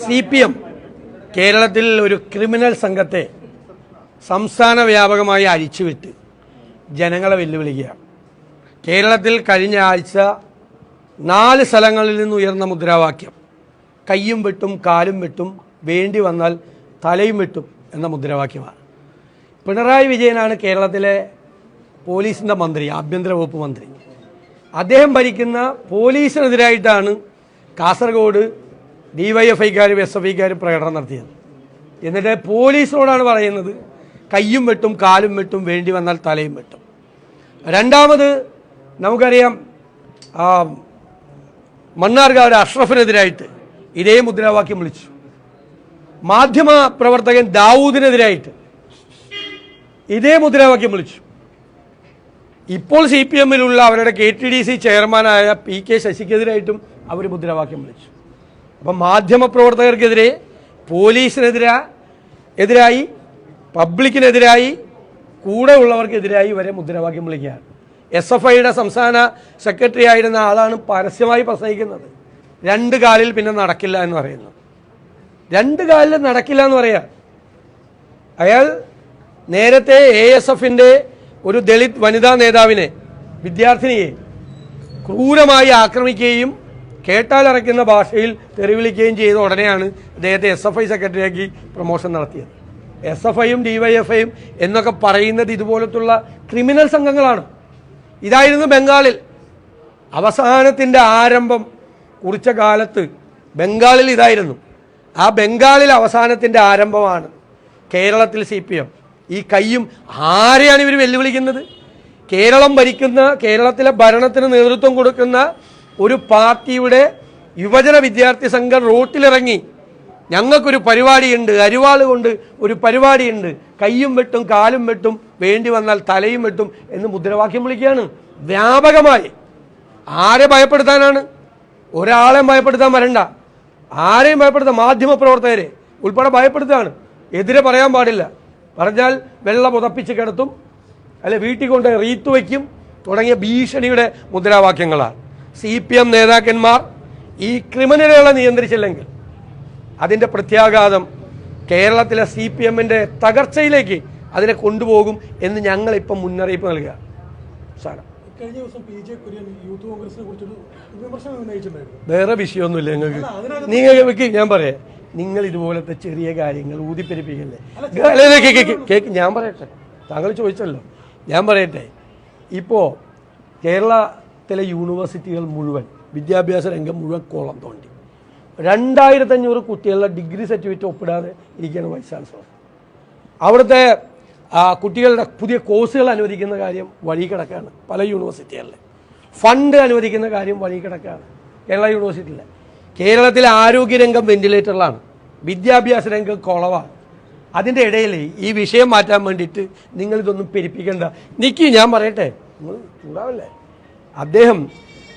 C P M കേരളത്തിൽ ഒരു criminal സംഘത്തെ സംസ്ഥാന വ്യാപകമായി അഴിച്ചുവിട്ട് ജനങ്ങളെ വെല്ലുവിളിക്കുകയാണ്. കേരളത്തിൽ കഴിഞ്ഞ ആഴ്ച നാല് സ്ഥലങ്ങളിൽ നിന്ന് ഉയർന്ന മുദ്രാവാക്യം കയ്യും വെട്ടും കാലും വെട്ടും വേണ്ടി വന്നാൽ തലയും വെട്ടും എന്ന മുദ്രാവാക്യമാണ്. പിണറായി വിജയനാണ് കേരളത്തിലെ പോലീസിന്റെ മന്ത്രി ആഭ്യന്തര വകുപ്പ് മന്ത്രി. അദ്ദേഹം ഭരിക്കുന്ന പോലീസിനെതിരായിട്ടാണ് കാസർഗോഡ് ഡിവൈഎഫ്ഐക്കാരും എസ് എഫ് ഐക്കാരും പ്രകടനം നടത്തിയത്. എന്നിട്ട് പോലീസിനോടാണ് പറയുന്നത് കയ്യും വെട്ടും കാലും വെട്ടും വേണ്ടി വന്നാൽ തലയും വെട്ടും. രണ്ടാമത് നമുക്കറിയാം മണ്ണാർഗാവ് അഷ്റഫിനെതിരായിട്ട് ഇതേ മുദ്രാവാക്യം വിളിച്ചു. മാധ്യമ പ്രവർത്തകൻ ദാവൂദിനെതിരായിട്ട് ഇതേ മുദ്രാവാക്യം വിളിച്ചു. ഇപ്പോൾ സി പി എമ്മിലുള്ള അവരുടെ കെ ടി ഡി സി ചെയർമാനായ പി കെ ശശിക്കെതിരായിട്ടും അവർ മുദ്രാവാക്യം വിളിച്ചു. അപ്പം മാധ്യമപ്രവർത്തകർക്കെതിരെ പോലീസിനെതിരെ എതിരായി പബ്ലിക്കിനെതിരായി കൂടെ ഉള്ളവർക്കെതിരായി വരെ മുദ്രാവാക്യം വിളിക്കുകയാണ് എസ് എഫ് ഐയുടെ സംസ്ഥാന സെക്രട്ടറി ആയിരുന്ന ആളാണ് പരസ്യമായി പ്രസംഗിക്കുന്നത്. രണ്ട് കാലിൽ പിന്നെ നടക്കില്ല എന്ന് പറയുന്നു. രണ്ട് കാലിൽ നടക്കില്ല എന്ന് പറയാം. അയാൾ നേരത്തെ എ എസ് എഫിന്റെ ഒരു ദളിത് വനിതാ നേതാവിനെ വിദ്യാർത്ഥിനിയെ ക്രൂരമായി ആക്രമിക്കുകയും കേട്ടാലറയ്ക്കുന്ന ഭാഷയിൽ തെറിവിളിക്കുകയും ചെയ്ത ഉടനെയാണ് അദ്ദേഹത്തെ എസ് എഫ് ഐ സെക്രട്ടറിയാക്കി പ്രൊമോഷൻ നടത്തിയത്. എസ് എഫ് ഐയും ഡി വൈ എഫ് ഐയും എന്നൊക്കെ പറയുന്നത് ഇതുപോലത്തുള്ള ക്രിമിനൽ സംഘങ്ങളാണ്. ഇതായിരുന്നു ബംഗാളിൽ. അവസാനത്തിന്റെ ആരംഭം കുറിച്ച കാലത്ത് ബംഗാളിൽ ഇതായിരുന്നു. ആ ബംഗാളിൽ അവസാനത്തിന്റെ ആരംഭമാണ് കേരളത്തിൽ സി പി എം ഈ കയ്യും ആരെയാണ് ഇവർ വെല്ലുവിളിക്കുന്നത്? കേരളം ഭരിക്കുന്ന കേരളത്തിലെ ഭരണത്തിന് നേതൃത്വം കൊടുക്കുന്ന ഒരു പാർട്ടിയുടെ യുവജന വിദ്യാർത്ഥി സംഘം റോട്ടിലിറങ്ങി. ഞങ്ങൾക്കൊരു പരിപാടിയുണ്ട്. അരിവാൾ കൊണ്ട് ഒരു പരിപാടിയുണ്ട്. കയ്യും വെട്ടും കാലും വെട്ടും വേണ്ടി വന്നാൽ തലയും വെട്ടും എന്ന് മുദ്രാവാക്യം വിളിക്കുകയാണ്. വ്യാപകമായി. ആരെ ഭയപ്പെടുത്താനാണ്? ഒരാളെ ഭയപ്പെടുത്താൻ വരണ്ട. ആരെയും ഭയപ്പെടുത്താൻ മാധ്യമ പ്രവർത്തകരെ ഉൾപ്പെടെ ഭയപ്പെടുത്തുകയാണ്. എതിരെ പറയാൻ പാടില്ല. പറഞ്ഞാൽ വെള്ളം ഉതപ്പിച്ച് കിടത്തും അല്ലെ വീട്ടിൽ കൊണ്ട് റീത്ത് വയ്ക്കും തുടങ്ങിയ ഭീഷണിയുടെ മുദ്രാവാക്യങ്ങളാണ്. സി പി എം നേതാക്കന്മാർ ഈ ക്രിമിനലുകളെ നിയന്ത്രിച്ചില്ലെങ്കിൽ അതിന്റെ പ്രത്യാഘാതം കേരളത്തിലെ സി പി എമ്മിന്റെ തകർച്ചയിലേക്ക് അതിനെ കൊണ്ടുപോകും എന്ന് ഞങ്ങളിപ്പം മുന്നറിയിപ്പ് നൽകുക. സാരം കഴിഞ്ഞ ദിവസം പി ജെ കുര്യൻ യൂത്ത് കോൺഗ്രസിനെ കുറിച്ചൊരു വിമർശനം ഉന്നയിച്ചിട്ടുണ്ടായിരുന്നു. വേറെ വിഷയമൊന്നുമില്ല നിങ്ങൾക്ക് നിങ്ങൾക്ക് ഞാൻ പറയാം. നിങ്ങൾ ഇതുപോലത്തെ ചെറിയ കാര്യങ്ങൾ ഊതിപ്പെരിപ്പിക്കല്ലേ? കേക്ക്, കേക്ക്, ഞാൻ പറയട്ടെ. താങ്കൾ ചോദിച്ചല്ലോ. ഞാൻ പറയട്ടെ. ഇപ്പോൾ കേരളത്തിലെ യൂണിവേഴ്സിറ്റികൾ മുഴുവൻ വിദ്യാഭ്യാസ രംഗം മുഴുവൻ കോളം തോണ്ടി. രണ്ടായിരത്തഞ്ഞൂറ് കുട്ടികളുടെ ഡിഗ്രി സർട്ടിഫിക്കറ്റ് ഒപ്പിടാതെ ഇരിക്കുകയാണ് വൈസ് ചാൻസലർ അവിടുത്തെ കുട്ടികളുടെ പുതിയ കോഴ്സുകൾ അനുവദിക്കുന്ന കാര്യം വഴി കിടക്കാണ് പല യൂണിവേഴ്സിറ്റികളിലെ ഫണ്ട് അനുവദിക്കുന്ന കാര്യം വഴി കിടക്കാണ് കേരള യൂണിവേഴ്സിറ്റിയിലെ കേരളത്തിലെ ആരോഗ്യരംഗം വെന്റിലേറ്ററിലാണ് വിദ്യാഭ്യാസ രംഗം കുളവാണ് അതിന്റെ ഇടയിൽ ഈ വിഷയം മാറ്റാൻ വേണ്ടിയിട്ട് നിങ്ങളിതൊന്നും പെരിപ്പിക്കേണ്ട. നിൽക്കി ഞാൻ പറയട്ടെ. നിങ്ങൾ ചൂടാവല്ലേ? അദ്ദേഹം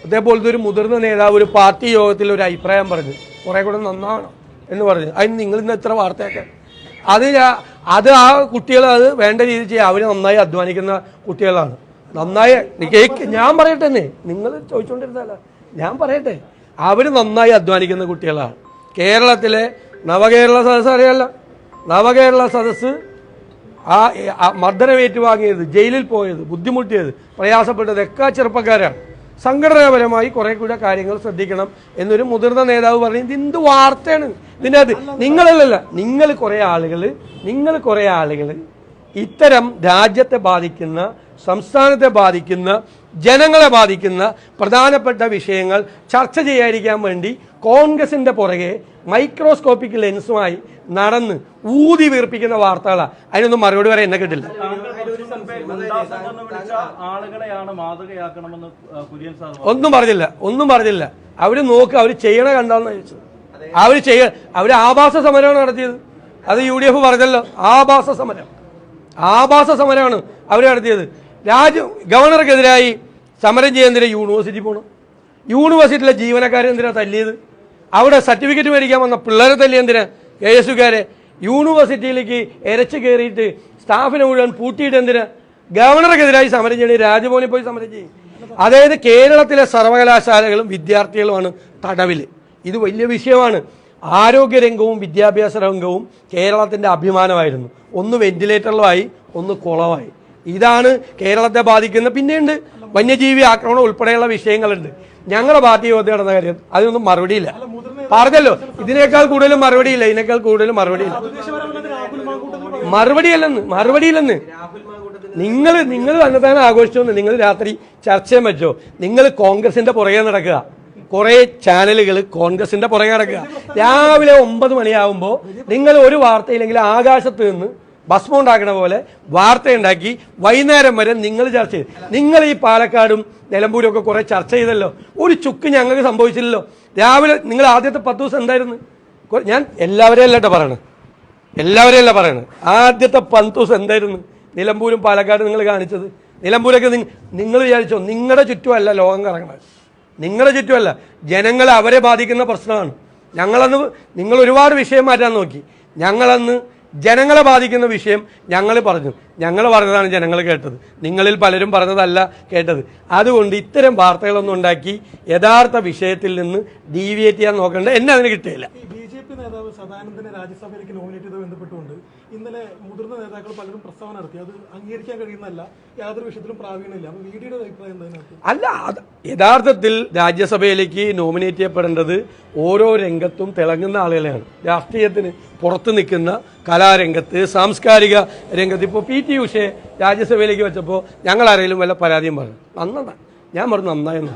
അതേപോലത്തെ ഒരു മുതിർന്ന നേതാവ് ഒരു പാർട്ടി യോഗത്തിൽ ഒരു അഭിപ്രായം പറഞ്ഞു. കുറേ കൂടെ നന്നാവണം എന്ന് പറഞ്ഞു. അതിന് നിങ്ങൾ ഇന്ന് എത്ര വാർത്തയൊക്കെ? അത് അത് ആ കുട്ടികൾ അത് വേണ്ട രീതിയിൽ ചെയ്യുക അവർ നന്നായി അധ്വാനിക്കുന്ന കുട്ടികളാണ്. നന്നായി ഞാൻ പറയട്ടെ നിങ്ങൾ ചോദിച്ചുകൊണ്ടിരുന്നല്ല ഞാൻ പറയട്ടെ. അവർ നന്നായി അധ്വാനിക്കുന്ന കുട്ടികളാണ്. കേരളത്തിലെ നവകേരള സദസ്സ് അറിയാമല്ലോ നവകേരള സദസ്സ് ആ മർദ്ദനം ഏറ്റുവാങ്ങിയത് ജയിലിൽ പോയത് ബുദ്ധിമുട്ടിയത് പ്രയാസപ്പെട്ടത് ഒക്കെ ചെറുപ്പക്കാരാണ്. സംഘടനാപരമായി കുറെ കൂടെ കാര്യങ്ങൾ ശ്രദ്ധിക്കണം എന്നൊരു മുതിർന്ന നേതാവ് പറഞ്ഞു. ഇത് എന്ത് വാർത്തയാണ്? ഇതിന്റെ അത് നിങ്ങളല്ലല്ല നിങ്ങൾ കുറേ ആളുകൾ നിങ്ങൾ കുറേ ആളുകൾ ഇത്തരം രാജ്യത്തെ ബാധിക്കുന്ന സംസ്ഥാനത്തെ ബാധിക്കുന്ന ജനങ്ങളെ ബാധിക്കുന്ന പ്രധാനപ്പെട്ട വിഷയങ്ങൾ ചർച്ച ചെയ്യാതിരിക്കാൻ വേണ്ടി കോൺഗ്രസിന്റെ പുറകെ മൈക്രോസ്കോപ്പിക് ലെൻസുമായി നടന്ന് ഊതി വീർപ്പിക്കുന്ന വാർത്തകളാണ് അതിനൊന്നും മറുപടി വരെ എന്നെ കിട്ടില്ല. ഒന്നും പറഞ്ഞില്ല. ഒന്നും പറഞ്ഞില്ല. അവർ നോക്ക് അവർ ചെയ്യണ കണ്ടാന്ന് ചോദിച്ചത്. അവർ ചെയ്യ അവർ ആഭാസ സമരമാണ് നടത്തിയത്. അത് യു ഡി എഫ് പറഞ്ഞല്ലോ. ആഭാസ സമരം. ആഭാസ സമരമാണ് അവർ നടത്തിയത്. രാജ ഗവർണർക്കെതിരായി സമരം ചെയ്യുന്നതിന് യൂണിവേഴ്സിറ്റി പോകണം യൂണിവേഴ്സിറ്റിയിലെ ജീവനക്കാരെ എന്തിനാ തല്ലിയത്? അവിടെ സർട്ടിഫിക്കറ്റ് മേടിക്കാൻ വന്ന പിള്ളേരെ തല്ലി എന്തിന്? കെ എസ് യുക്കാരെ യൂണിവേഴ്സിറ്റിയിലേക്ക് എരച്ചു കയറിയിട്ട് സ്റ്റാഫിനെ മുഴുവൻ പൂട്ടിയിട്ട് എന്തിന്? ഗവർണർക്കെതിരായി സമരം ചെയ്യണേ രാജ്ഭവനിൽ പോയി സമരം ചെയ്യും. അതായത് കേരളത്തിലെ സർവകലാശാലകളും വിദ്യാർത്ഥികളുമാണ് തടവിൽ ഇത് വലിയ വിഷയമാണ്. ആരോഗ്യരംഗവും വിദ്യാഭ്യാസ രംഗവും കേരളത്തിന്റെ അഭിമാനമായിരുന്നു. ഒന്ന് വെന്റിലേറ്ററിലുമായി ഒന്ന് കുളമായി. ഇതാണ് കേരളത്തെ ബാധിക്കുന്ന. പിന്നെയുണ്ട് വന്യജീവി ആക്രമണം ഉൾപ്പെടെയുള്ള വിഷയങ്ങളുണ്ട്. ഞങ്ങളുടെ പാർട്ടി യോഗത്തിൽ നടന്ന കാര്യം അതിനൊന്നും മറുപടിയില്ല പറഞ്ഞല്ലോ ഇതിനേക്കാൾ കൂടുതലും മറുപടിയില്ല ഇതിനേക്കാൾ കൂടുതലും മറുപടിയില്ല മറുപടിയല്ലെന്ന് മറുപടിയില്ലെന്ന് നിങ്ങൾ നിങ്ങൾ തന്നെത്താനെ ആഘോഷിച്ചോന്ന് നിങ്ങൾ രാത്രി ചർച്ചയും വെച്ചോ നിങ്ങൾ കോൺഗ്രസിന്റെ പുറകെ നടക്കുക. കുറെ ചാനലുകൾ കോൺഗ്രസിന്റെ പുറകെ നടക്കുക. രാവിലെ ഒമ്പത് മണിയാവുമ്പോൾ നിങ്ങൾ ഒരു വാർത്തയില്ലെങ്കിൽ ആകാശത്ത് നിന്ന് ഭസ്മം ഉണ്ടാക്കണ പോലെ വാർത്തയുണ്ടാക്കി വൈകുന്നേരം വരെ നിങ്ങൾ ചർച്ച ചെയ്ത് നിങ്ങൾ ഈ പാലക്കാടും നിലമ്പൂരും ഒക്കെ കുറെ ചർച്ച ചെയ്തല്ലോ. ഒരു ചുക്ക് ഞങ്ങൾക്ക് സംഭവിച്ചില്ലല്ലോ. രാവിലെ നിങ്ങൾ ആദ്യത്തെ പത്ത് ദിവസം എന്തായിരുന്നു? ഞാൻ എല്ലാവരെയും അല്ലട്ടോ പറയണത്. എല്ലാവരെയും അല്ല പറയണത്. ആദ്യത്തെ പത്ത് ദിവസം എന്തായിരുന്നു? നിലമ്പൂരും പാലക്കാടും നിങ്ങൾ കാണിച്ചത്. നിലമ്പൂരൊക്കെ നിങ്ങൾ വിചാരിച്ചോ നിങ്ങളുടെ ചുറ്റുമല്ല ലോകം കറങ്ങണത്. നിങ്ങളുടെ ചുറ്റുമല്ല. ജനങ്ങളെ അവരെ ബാധിക്കുന്ന പ്രശ്നമാണ്. ഞങ്ങളന്ന് നിങ്ങൾ ഒരുപാട് വിഷയം മാറ്റാൻ നോക്കി. ഞങ്ങളന്ന് ജനങ്ങളെ ബാധിക്കുന്ന വിഷയം ഞങ്ങൾ പറഞ്ഞു. ഞങ്ങൾ പറഞ്ഞതാണ് ജനങ്ങൾ കേട്ടത്. നിങ്ങളിൽ പലരും പറഞ്ഞതല്ല കേട്ടത്. അതുകൊണ്ട് ഇത്തരം വാർത്തകളൊന്നും ഉണ്ടാക്കി യഥാർത്ഥ വിഷയത്തിൽ നിന്ന് ഡീവിയേറ്റ് ചെയ്യാൻ നോക്കേണ്ട. എന്നെ അതിന് ജെ പി നേതാവ് സദാനന്ദനെ രാജ്യസഭയിലേക്ക് നോമിനേറ്റ് ചെയ്ത് ബന്ധപ്പെട്ടുകൊണ്ട് ഇന്നലെ മുതിർന്ന നേതാക്കൾ പലരും പ്രസ്താവന നടത്തി. അത് അംഗീകരിക്കാൻ കഴിയുന്നതല്ല യാതൊരു വിഷയത്തിലും പ്രാവീണ്യമില്ല. അപ്പൊ വി ഡിയുടെ അഭിപ്രായം എന്താ അല്ല യഥാർത്ഥത്തിൽ രാജ്യസഭയിലേക്ക് നോമിനേറ്റ് ചെയ്യപ്പെടേണ്ടത് ഓരോ രംഗത്തും തിളങ്ങുന്ന ആളുകളെയാണ്. രാഷ്ട്രീയത്തിന് പുറത്ത് നിൽക്കുന്ന കലാരംഗത്ത് സാംസ്കാരിക രംഗത്ത്. ഇപ്പോൾ പി ടി ഉഷയെ രാജ്യസഭയിലേക്ക് വെച്ചപ്പോൾ ഞങ്ങൾ ആരെങ്കിലും വല്ല പരാതിയും പറഞ്ഞു? നന്നതാ ഞാൻ പറഞ്ഞു നന്നായെന്ന്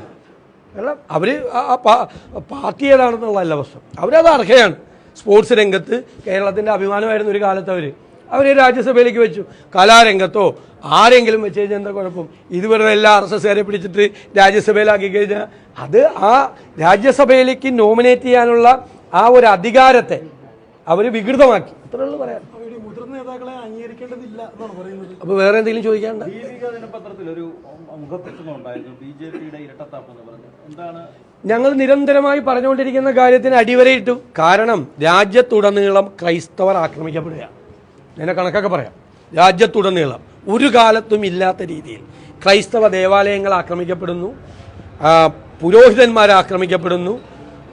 അല്ല അവർ ആ പാ- പാർട്ടി ഏതാണെന്നുള്ളതല്ല പ്രശ്നം. അവരത് അർഹയാണ്. സ്പോർട്സ് രംഗത്ത് കേരളത്തിന്റെ അഭിമാനമായിരുന്ന ഒരു കാലത്ത് അവർ അവരെ രാജ്യസഭയിലേക്ക് വെച്ചു. കലാരംഗത്തോ ആരെങ്കിലും വെച്ച് കഴിഞ്ഞാൽ എന്താ കുഴപ്പം? ഇതുവരെ എല്ലാ ആർ എസ് എസ്കാരെ പിടിച്ചിട്ട് രാജ്യസഭയിലാക്കി കഴിഞ്ഞാൽ അത് ആ രാജ്യസഭയിലേക്ക് നോമിനേറ്റ് ചെയ്യാനുള്ള ആ ഒരു അധികാരത്തെ അവർ വികൃതമാക്കി. അത്രേ ഉള്ളൂ പറയാൻ. അപ്പൊ ഈ മുതിർന്ന നേതാക്കളെ അംഗീകരിക്കേണ്ടതില്ല എന്നാണ് പറയുന്നത്. അപ്പോൾ വേറെ എന്തെങ്കിലും ചോദിക്കാനുണ്ടോ? ഒരു ഉണ്ടായിരുന്നു. ബി ജെ പിയുടെ ഇരട്ടത്താപ്പ് എന്ന് പറഞ്ഞു ഞങ്ങൾ നിരന്തരമായി പറഞ്ഞുകൊണ്ടിരിക്കുന്ന കാര്യത്തിന് അടിവരയിട്ടു. കാരണം രാജ്യത്തുടനീളം ക്രൈസ്തവർ ആക്രമിക്കപ്പെടുകയാണ് ഞാൻ കണക്കൊക്കെ പറയാം. രാജ്യത്തുടനീളം. ഒരു കാലത്തും ഇല്ലാത്ത രീതിയിൽ. ക്രൈസ്തവ ദേവാലയങ്ങൾ ആക്രമിക്കപ്പെടുന്നു. പുരോഹിതന്മാരെ ആക്രമിക്കപ്പെടുന്നു.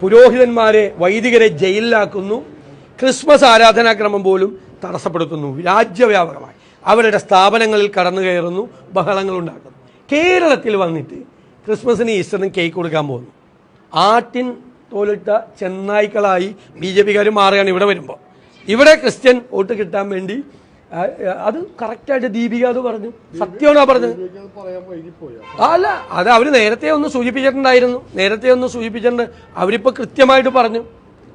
പുരോഹിതന്മാരെ വൈദികരെ ജയിലിലാക്കുന്നു. ക്രിസ്മസ് ആരാധനാക്രമം പോലും തടസ്സപ്പെടുത്തുന്നു. രാജ്യവ്യാപകമായി. അവരുടെ സ്ഥാപനങ്ങളിൽ കടന്നു കയറുന്നു ബഹളങ്ങൾ ഉണ്ടാക്കുന്നു. കേരളത്തിൽ വന്നിട്ട് ക്രിസ്മസിന് ഈസ്റ്ററിനും കേക്ക് കൊടുക്കാൻ പോകുന്നു. ആട്ടിൻ തോലിട്ട ചെന്നായ്ക്കളായി ബി ജെ പിക്കാർ മാറുകയാണ് ഇവിടെ വരുമ്പോൾ. ഇവിടെ ക്രിസ്ത്യൻ വോട്ട് കിട്ടാൻ വേണ്ടി അത് കറക്റ്റായിട്ട് ദീപിക അത് പറഞ്ഞു. സത്യമാണോ പറഞ്ഞത്? അല്ല അത് അവർ നേരത്തെ ഒന്ന് സൂചിപ്പിച്ചിട്ടുണ്ടായിരുന്നു. നേരത്തെ ഒന്ന് സൂചിപ്പിച്ചിട്ടുണ്ട്. അവരിപ്പോൾ കൃത്യമായിട്ട് പറഞ്ഞു.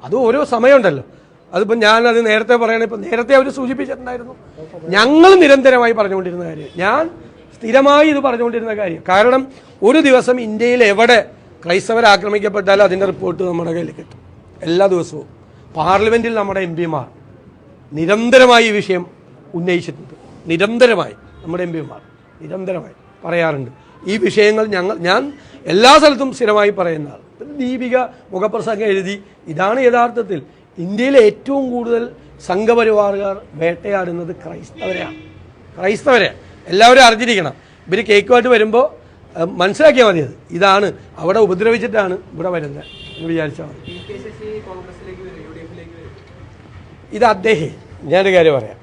അത് ഓരോ സമയമുണ്ടല്ലോ. അതിപ്പോൾ അത് നേരത്തെ പറയണ ഇപ്പം നേരത്തെ അവർ സൂചിപ്പിച്ചിട്ടുണ്ടായിരുന്നു. ഞങ്ങൾ നിരന്തരമായി പറഞ്ഞുകൊണ്ടിരുന്ന കാര്യം. ഞാൻ സ്ഥിരമായി ഇത് പറഞ്ഞുകൊണ്ടിരുന്ന കാര്യം. കാരണം ഒരു ദിവസം ഇന്ത്യയിൽ എവിടെ ക്രൈസ്തവർ ആക്രമിക്കപ്പെട്ടാലും അതിന്റെ റിപ്പോർട്ട് നമ്മുടെ കയ്യിൽ കിട്ടും. എല്ലാ ദിവസവും. പാർലമെന്റിൽ നമ്മുടെ എം പിമാർ നിരന്തരമായി ഈ വിഷയം ഉന്നയിച്ചിട്ടുണ്ട്. നിരന്തരമായി നമ്മുടെ എം പിമാർ നിരന്തരമായി പറയാറുണ്ട്. ഈ വിഷയങ്ങൾ ഞങ്ങൾ ഞാൻ എല്ലാ സ്ഥലത്തും സ്ഥിരമായി പറയുന്ന ദീപിക മുഖപ്രസംഗം എഴുതി ഇതാണ് യഥാർത്ഥത്തിൽ ഇന്ത്യയിലെ ഏറ്റവും കൂടുതൽ സംഘപരിവാറുകാർ വേട്ടയാടുന്നത് ക്രൈസ്തവരെയാണ്. ക്രൈസ്തവരെ. എല്ലാവരും അറിഞ്ഞിരിക്കണം. ഇവർ കേക്കുമായിട്ട് വരുമ്പോൾ മനസ്സിലാക്കിയാൽ മതി അത്. ഇതാണ്. അവിടെ ഉപദ്രവിച്ചിട്ടാണ് ഇവിടെ വരുന്നത്. എന്ന് വിചാരിച്ചാൽ മതി. ഇത് അദ്ദേഹം ഞാനൊരു കാര്യം പറയാം.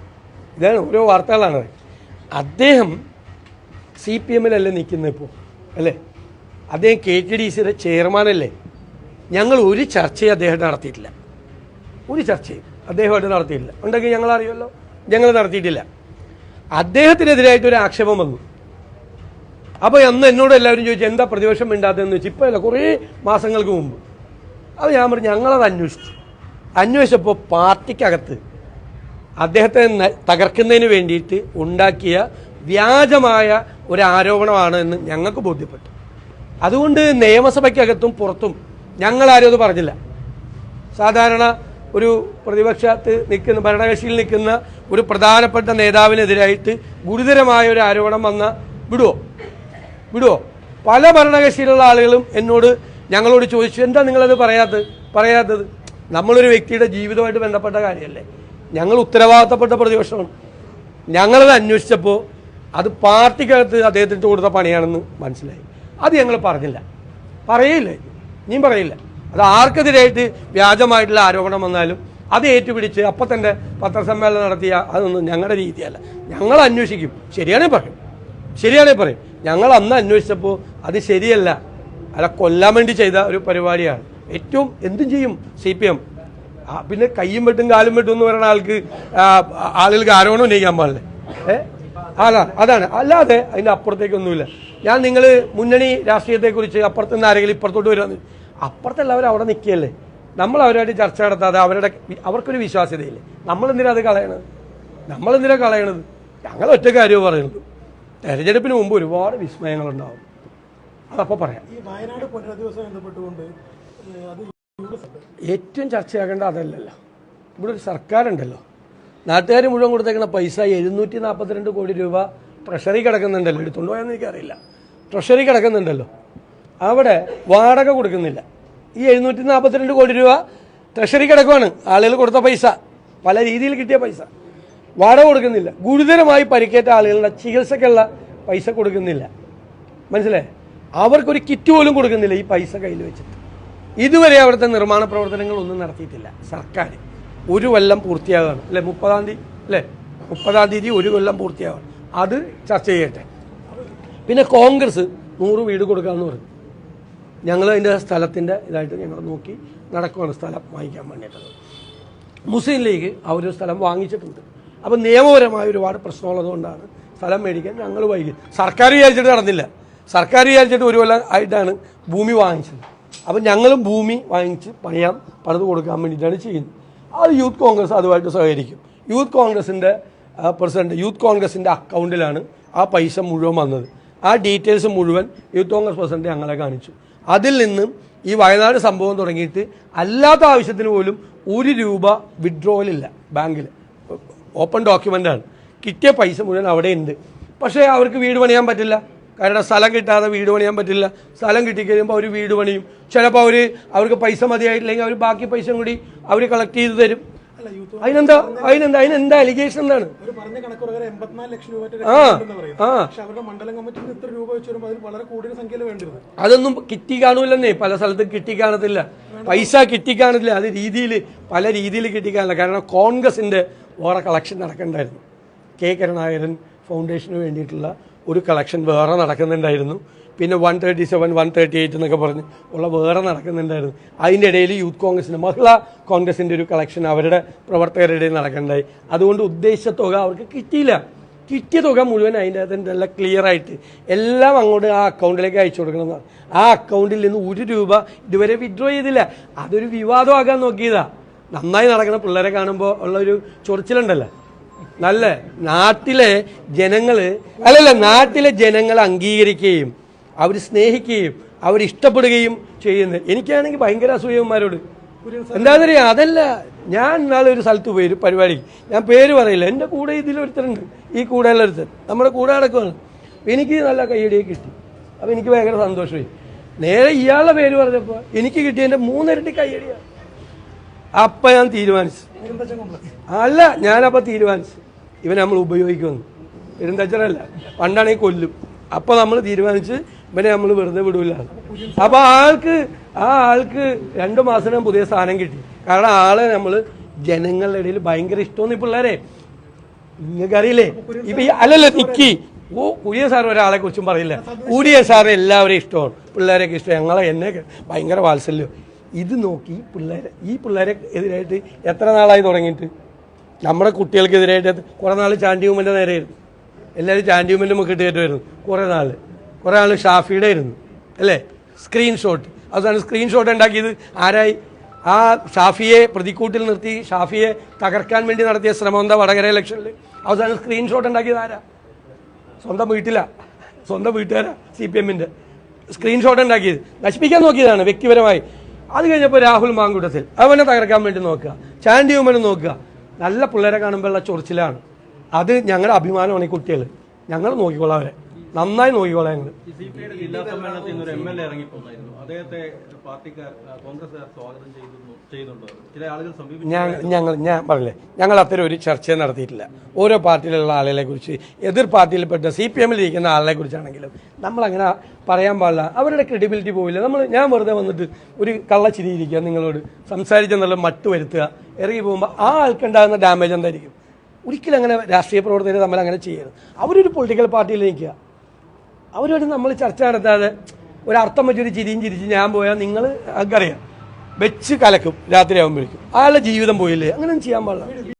ഇതാണ് ഓരോ വാർത്തകളാണ് അദ്ദേഹം സി പി എമ്മിലല്ലേ നിൽക്കുന്നത് ഇപ്പോൾ അല്ലേ? അദ്ദേഹം കെ ടി ഡി സിയുടെ ചെയർമാനല്ലേ? ഞങ്ങൾ ഒരു ചർച്ചയും അദ്ദേഹം നടത്തിയിട്ടില്ല. ഒരു ചർച്ചയും അദ്ദേഹമായിട്ട് നടത്തിയിട്ടില്ല. ഉണ്ടെങ്കിൽ ഞങ്ങൾ അറിയുമല്ലോ ഞങ്ങൾ നടത്തിയിട്ടില്ല. അദ്ദേഹത്തിനെതിരായിട്ട് ഒരു ആക്ഷേപം വന്നു. അപ്പോൾ അന്ന് എന്നോട് എല്ലാവരും ചോദിച്ചു എന്താ പ്രതിപക്ഷം മിണ്ടാത്തതെന്ന് വെച്ചാൽ ഇപ്പൊ അല്ല കുറേ മാസങ്ങൾക്ക് മുമ്പ്. അപ്പോൾ ഞാൻ പറഞ്ഞു ഞങ്ങളത് അന്വേഷിച്ചു. അന്വേഷിച്ചപ്പോൾ പാർട്ടിക്കകത്ത് അദ്ദേഹത്തെ തകർക്കുന്നതിന് വേണ്ടിയിട്ട് ഉണ്ടാക്കിയ വ്യാജമായ ഒരു ആരോപണമാണ് എന്ന് ഞങ്ങൾക്ക് ബോധ്യപ്പെട്ടു. അതുകൊണ്ട് നിയമസഭയ്ക്കകത്തും പുറത്തും ഞങ്ങളാരും അത് പറഞ്ഞില്ല. സാധാരണ ഒരു പ്രതിപക്ഷത്ത് നിൽക്കുന്ന ഭരണകക്ഷിയിൽ നിൽക്കുന്ന ഒരു പ്രധാനപ്പെട്ട നേതാവിനെതിരായിട്ട് ഗുരുതരമായ ഒരു ആരോപണം വന്ന വിടുവോ? വിടുവോ? പല ഭരണകക്ഷിയിലുള്ള ആളുകളും എന്നോട് ഞങ്ങളോട് ചോദിച്ചു എന്താ നിങ്ങളത് പറയാത്തത് പറയാത്തത്? നമ്മളൊരു വ്യക്തിയുടെ ജീവിതമായിട്ട് ബന്ധപ്പെട്ട കാര്യമല്ലേ? ഞങ്ങൾ ഉത്തരവാദിത്തപ്പെട്ട പ്രതിപക്ഷമാണ്. ഞങ്ങളത് അന്വേഷിച്ചപ്പോൾ അത് പാർട്ടിക്കകത്ത് അദ്ദേഹത്തിന് കൊടുത്ത പണിയാണെന്ന് മനസ്സിലായി. അത് ഞങ്ങൾ പറഞ്ഞില്ല. പറയില്ല. ഇനിയും പറയില്ല. അത് ആർക്കെതിരായിട്ട് വ്യാജമായിട്ടുള്ള ആരോപണം വന്നാലും അത് ഏറ്റുപിടിച്ച് അപ്പം തന്നെ പത്രസമ്മേളനം നടത്തിയ അതൊന്നും ഞങ്ങളുടെ രീതിയല്ല. ഞങ്ങൾ അന്വേഷിക്കും. ശരിയാണേ പറയും. ശരിയാണേ പറയും. ഞങ്ങൾ അന്ന് അന്വേഷിച്ചപ്പോൾ അത് ശരിയല്ല. അല്ല കൊല്ലാൻ വേണ്ടി ചെയ്ത ഒരു പരിപാടിയാണ്. ഏറ്റവും എന്തും ചെയ്യും സി പി എം. പിന്നെ കയ്യും വെട്ടും കാലും വെട്ടും എന്ന് പറയുന്ന ആൾക്ക് ആളുകൾക്ക് ആരോപണം ഉന്നയിക്കാൻ പാടില്ലേ? ഏ? അതാണ് അതാണ്. അല്ലാതെ അതിന്റെ അപ്പുറത്തേക്കൊന്നുമില്ല. ഞാൻ നിങ്ങൾ മുന്നണി രാഷ്ട്രീയത്തെക്കുറിച്ച് അപ്പുറത്തുനിന്ന് ആരെങ്കിലും ഇപ്പുറത്തോട്ട് വരുമെന്ന് അപ്പുറത്തുള്ളവർ അവിടെ നിൽക്കുകയല്ലേ? നമ്മൾ അവരുമായിട്ട് ചർച്ച നടത്താതെ അവരുടെ അവർക്കൊരു വിശ്വാസ്യതയില്ലേ? നമ്മളെന്തിനാ അത് കളയണത്? നമ്മളെന്തിനാ കളയണത്? ഞങ്ങൾ ഒറ്റ കാര്യവും പറയുന്നത് തെരഞ്ഞെടുപ്പിന് മുമ്പ് ഒരുപാട് വിസ്മയങ്ങൾ വിസ്മയങ്ങളുണ്ടാവും. അതപ്പോൾ പറയാം. ഈ വയനാട് പുനരധിവാസം ബന്ധപ്പെട്ടുകൊണ്ട് ഏറ്റവും ചർച്ചയാകേണ്ട അതല്ലല്ലോ. ഇവിടെ ഒരു സർക്കാരുണ്ടല്ലോ. നാട്ടുകാർ മുഴുവൻ കൊടുത്തേക്കുന്ന പൈസ എഴുന്നൂറ്റി നാൽപ്പത്തിരണ്ട് കോടി രൂപ ട്രഷറി കിടക്കുന്നുണ്ടല്ലോ. എടുത്തുകൊണ്ട് പോയെന്ന് എനിക്കറിയില്ല. ട്രഷറി കിടക്കുന്നുണ്ടല്ലോ. അവിടെ വാടക കൊടുക്കുന്നില്ല. ഈ എഴുന്നൂറ്റി നാൽപ്പത്തിരണ്ട് കോടി രൂപ ട്രഷറി കിടക്കുവാണ്. ആളുകൾ കൊടുത്ത പൈസ. പല രീതിയിൽ കിട്ടിയ പൈസ. വാടക കൊടുക്കുന്നില്ല. ഗുരുതരമായി പരിക്കേറ്റ ആളുകളുടെ ചികിത്സയ്ക്കുള്ള പൈസ കൊടുക്കുന്നില്ല. മനസ്സിലെ അവർക്കൊരു കിറ്റ് പോലും കൊടുക്കുന്നില്ല ഈ പൈസ കയ്യിൽ വെച്ചിട്ട്. ഇതുവരെ അവിടുത്തെ നിർമ്മാണ പ്രവർത്തനങ്ങൾ ഒന്നും നടത്തിയിട്ടില്ല. സർക്കാർ ഒരു കൊല്ലം പൂർത്തിയാകുകയാണ് അല്ലേ മുപ്പതാം തീയതി? അല്ലേ? മുപ്പതാം തീയതി ഒരു കൊല്ലം പൂർത്തിയാകണം അത് ചർച്ച ചെയ്യട്ടെ. പിന്നെ കോൺഗ്രസ് നൂറ് വീട് കൊടുക്കാമെന്ന് പറഞ്ഞു. ഞങ്ങൾ അതിന്റെ സ്ഥലത്തിന്റെ ഇതായിട്ട് ഞങ്ങൾ നോക്കി നടക്കുവാണ് സ്ഥലം വാങ്ങിക്കാൻ വേണ്ടിയിട്ടുള്ളത് മുസ്ലിം ലീഗ് അവരൊരു സ്ഥലം വാങ്ങിച്ചിട്ടുണ്ട്. അപ്പം നിയമപരമായ ഒരുപാട് പ്രശ്നമുള്ളതുകൊണ്ടാണ് സ്ഥലം മേടിക്കാൻ ഞങ്ങൾ വൈകി. സർക്കാർ വിചാരിച്ചിട്ട് നടന്നില്ല. സർക്കാർ വിചാരിച്ചിട്ട് ഒരു കൊല്ലം ആയിട്ടാണ് ഭൂമി വാങ്ങിച്ചത്. അപ്പം ഞങ്ങളും ഭൂമി വാങ്ങിച്ച് പണിയാം പണിത് കൊടുക്കാൻ വേണ്ടിയിട്ടാണ് ചെയ്യുന്നത്. അത് യൂത്ത് കോൺഗ്രസ് അതുമായിട്ട് സഹകരിക്കും. യൂത്ത് കോൺഗ്രസിന്റെ പ്രസിഡന്റ് യൂത്ത് കോൺഗ്രസിന്റെ അക്കൗണ്ടിലാണ് ആ പൈസ മുഴുവൻ വന്നത്. ആ ഡീറ്റെയിൽസ് മുഴുവൻ യൂത്ത് കോൺഗ്രസ് പ്രസിഡന്റ് ഞങ്ങളെ കാണിച്ചു. അതിൽ നിന്നും ഈ വയനാട് സംഭവം തുടങ്ങിയിട്ട് അല്ലാത്ത ആവശ്യത്തിന് പോലും ഒരു രൂപ വിഡ്രോവലില്ല ബാങ്കിൽ. ഓപ്പൺ ഡോക്യുമെന്റാണ് കിട്ടിയ പൈസ മുഴുവൻ അവിടെ ഉണ്ട്. പക്ഷേ അവർക്ക് വീട് പണിയാൻ പറ്റില്ല. കാരണം സ്ഥലം കിട്ടാതെ വീട് പണിയാൻ പറ്റില്ല. സ്ഥലം കിട്ടിക്കഴിയുമ്പോൾ അവർ വീട് പണിയും. ചിലപ്പോൾ അവർ അവർക്ക് പൈസ മതിയായിട്ടില്ലെങ്കിൽ അവർ ബാക്കി പൈസ കൂടി അവർ കളക്ട് ചെയ്ത് തരും. അതിനെന്താ അതിനെന്താ അതിനെന്താ അലിഗേഷൻ എന്താണ്? അതൊന്നും കിട്ടി കാണൂലെന്നേ. പല സ്ഥലത്തും കിട്ടി കാണത്തില്ല. പൈസ കിട്ടി കാണത്തില്ല. അത് രീതിയിൽ പല രീതിയിൽ കിട്ടി കാണില്ല കാരണം കോൺഗ്രസിന്റെ വേറെ കളക്ഷൻ നടക്കണ്ടായിരുന്നു. കെ കരുണാകരൻ ഫൗണ്ടേഷന് വേണ്ടിയിട്ടുള്ള ഒരു കളക്ഷൻ വേറെ നടക്കുന്നുണ്ടായിരുന്നു. പിന്നെ one thirty seven one thirty eight എന്നൊക്കെ പറഞ്ഞ് ഉള്ള വേറെ നടക്കുന്നുണ്ടായിരുന്നു. അതിന്റെ ഇടയിൽ യൂത്ത് കോൺഗ്രസിന്റെ മഹിളാ കോൺഗ്രസിന്റെ ഒരു കളക്ഷൻ അവരുടെ പ്രവർത്തകരുടെ ഇടയിൽ നടക്കണ്ടായി അതുകൊണ്ട് ഉദ്ദേശിച്ച തുക അവർക്ക് കിട്ടിയില്ല. കിട്ടിയ തുക മുഴുവൻ അതിന്റെ അകത്ത് എല്ലാം ക്ലിയർ ആയിട്ട് എല്ലാം അങ്ങോട്ട് ആ അക്കൗണ്ടിലേക്ക് അയച്ചു കൊടുക്കണം. ആ അക്കൗണ്ടിൽ നിന്ന് ഒരു രൂപ ഇതുവരെ വിഡ്രോ ചെയ്തില്ല. അതൊരു വിവാദമാകാൻ നോക്കിയതാ. നന്നായി നടക്കുന്ന പിള്ളേരെ കാണുമ്പോൾ ഉള്ള ഒരു ചൊറിച്ചിലുണ്ടല്ലോ. നല്ല നാട്ടിലെ ജനങ്ങൾ അല്ലല്ല നാട്ടിലെ ജനങ്ങൾ അംഗീകരിക്കുകയും അവർ സ്നേഹിക്കുകയും അവർ ഇഷ്ടപ്പെടുകയും ചെയ്യുന്നത് എനിക്കാണെങ്കിൽ ഭയങ്കര അസൂയന്മാരോട് എന്താണെന്നറിയാം അതല്ല ഞാൻ നാളെ ഒരു സ്ഥലത്ത് പോയി പരിപാടി. ഞാൻ പേര് പറയില്ല. എന്റെ കൂടെ ഇതിലൊരുത്തരുണ്ട്. ഈ കൂടെയുള്ള ഒരുത്തൻ നമ്മുടെ കൂടെ അടക്കമാണ് എനിക്ക് നല്ല കയ്യടിയൊക്കെ കിട്ടി. അപ്പോൾ എനിക്ക് ഭയങ്കര സന്തോഷമായി. നേരെ ഇയാളുടെ പേര് പറഞ്ഞപ്പോൾ എനിക്ക് കിട്ടിയതിന്റെ മൂന്നിരട്ടി കയ്യടിയാണ് അപ്പം ഞാൻ തീരുമാനിച്ചു. അല്ല ഞാനപ്പോൾ തീരുമാനിച്ചു. ഇവൻ നമ്മൾ ഉപയോഗിക്കുമെന്ന് പെരുന്തച്ചനല്ല പണ്ടാണെങ്കിൽ കൊല്ലും. അപ്പോൾ നമ്മൾ തീരുമാനിച്ച് ഇവനെ നമ്മൾ വെറുതെ വിടൂല അപ്പോൾ ആൾക്ക് ആ ആൾക്ക് രണ്ട് മാസത്തിനും പുതിയ സാധനം കിട്ടി. കാരണം ആളെ നമ്മൾ ജനങ്ങളുടെ ഇടയിൽ ഭയങ്കര ഇഷ്ടമെന്ന് ഈ പിള്ളേരെ. നിങ്ങൾക്കറിയില്ലേ ഇപ്പൊ അല്ലല്ല നിക്കി. ഓ കുടിയ സാർ ഒരാളെ കുറിച്ചും പറയില്ല. കുടിയ സാർ എല്ലാവരെയും ഇഷ്ടമാണ്. പിള്ളേരെയൊക്കെ ഇഷ്ടം. ഞങ്ങളെ എന്നെ ഭയങ്കര വാത്സല്യം. ഇത് നോക്കി പിള്ളേരെ ഈ പിള്ളേരെ എതിരായിട്ട് എത്ര നാളായി തുടങ്ങിയിട്ട്? നമ്മുടെ കുട്ടികൾക്കെതിരായിട്ട് കുറേ നാൾ ചാൻഡിയുമ്മന്റെ നേരെയായിരുന്നു. എല്ലാവരും ചാൻഡിയുമ്മന്റെ മുക്കിട്ട് കയറ്റുമായിരുന്നു. കുറേ നാൾ കുറേ നാൾ ഷാഫിയുടെ ആയിരുന്നു. അല്ലേ? സ്ക്രീൻഷോട്ട്. അവസാനം സ്ക്രീൻഷോട്ട് ഉണ്ടാക്കിയത് ആരായി? ആ ഷാഫിയെ പ്രതിക്കൂട്ടിൽ നിർത്തി ഷാഫിയെ തകർക്കാൻ വേണ്ടി നടത്തിയ ശ്രമം എന്താ വടകര ഇലക്ഷനിൽ അവസാനം സ്ക്രീൻഷോട്ട് ഉണ്ടാക്കിയത് ആരാ? സ്വന്തം വീട്ടിലാ. സ്വന്തം വീട്ടുകാരാ സി പി എമ്മിന്റെ സ്ക്രീൻഷോട്ട് ഉണ്ടാക്കിയത്. നശിപ്പിക്കാൻ നോക്കിയതാണ് വ്യക്തിപരമായി. അത് കഴിഞ്ഞപ്പോൾ രാഹുൽ മാങ്കുട്ടത്തിൽ. അവനെ തകർക്കാൻ വേണ്ടി നോക്കുക. ചാൻഡി ഉമ്മനെ നോക്കുക. നല്ല പിള്ളേരെ കാണുമ്പോഴുള്ള ചൊറിച്ചിലാണ്. അത് ഞങ്ങളുടെ അഭിമാനമാണ് ഈ കുട്ടികൾ ഞങ്ങൾ നോക്കിക്കൊള്ളാം അവരെ. നന്നായി നോക്കിക്കോളാം ഞങ്ങൾ ജില്ലാ സമ്മേളനത്തിൽ നിന്ന് ഒരു എം എൽ എ ഇറങ്ങിപ്പോന്നായിരുന്നു. അദ്ദേഹത്തെ പാർട്ടിക്കാർ കോൺഗ്രസ്സുകാർ സ്വാഗതം ചില ആളുകൾ സമീപിച്ചു. ഞങ്ങൾ ഞാൻ പറഞ്ഞില്ലേ ഞങ്ങൾ അത്തരം ഒരു ചർച്ച നടത്തിയിട്ടില്ല. ഓരോ പാർട്ടിയിലുള്ള ആളുകളെ കുറിച്ച് എതിർ പാർട്ടിയിൽപ്പെട്ട സി പി എമ്മിൽ ഇരിക്കുന്ന ആളുകളെ കുറിച്ചാണെങ്കിലും നമ്മളങ്ങനെ പറയാൻ പാടില്ല. അവരുടെ ക്രെഡിബിലിറ്റി പോവില്ല. നമ്മൾ ഞാൻ വെറുതെ വന്നിട്ട് ഒരു കള്ളച്ചിരിയിരിക്കുക നിങ്ങളോട് സംസാരിച്ചെന്നുള്ള മട്ട് വരുത്തുക ഇറങ്ങി പോകുമ്പോൾ ആ ആൾക്കുണ്ടാകുന്ന ഡാമേജ് എന്തായിരിക്കും? ഒരിക്കലും അങ്ങനെ രാഷ്ട്രീയ പ്രവർത്തകർ തമ്മിൽ അങ്ങനെ ചെയ്യരുത്. അവരൊരു പൊളിറ്റിക്കൽ പാർട്ടിയിൽ നിൽക്കുക. അവരോട് നമ്മൾ ചർച്ച നടത്താതെ ഒരർത്ഥം വെച്ചൊരു ചിരിയും ചിരിച്ച് ഞാൻ പോയാൽ നിങ്ങൾ അറിയാം. വെച്ച് കലക്കും രാത്രി ആകുമ്പോഴേക്കും അയാളുടെ ജീവിതം പോയില്ലേ? അങ്ങനെ ചെയ്യാൻ പാടില്ല.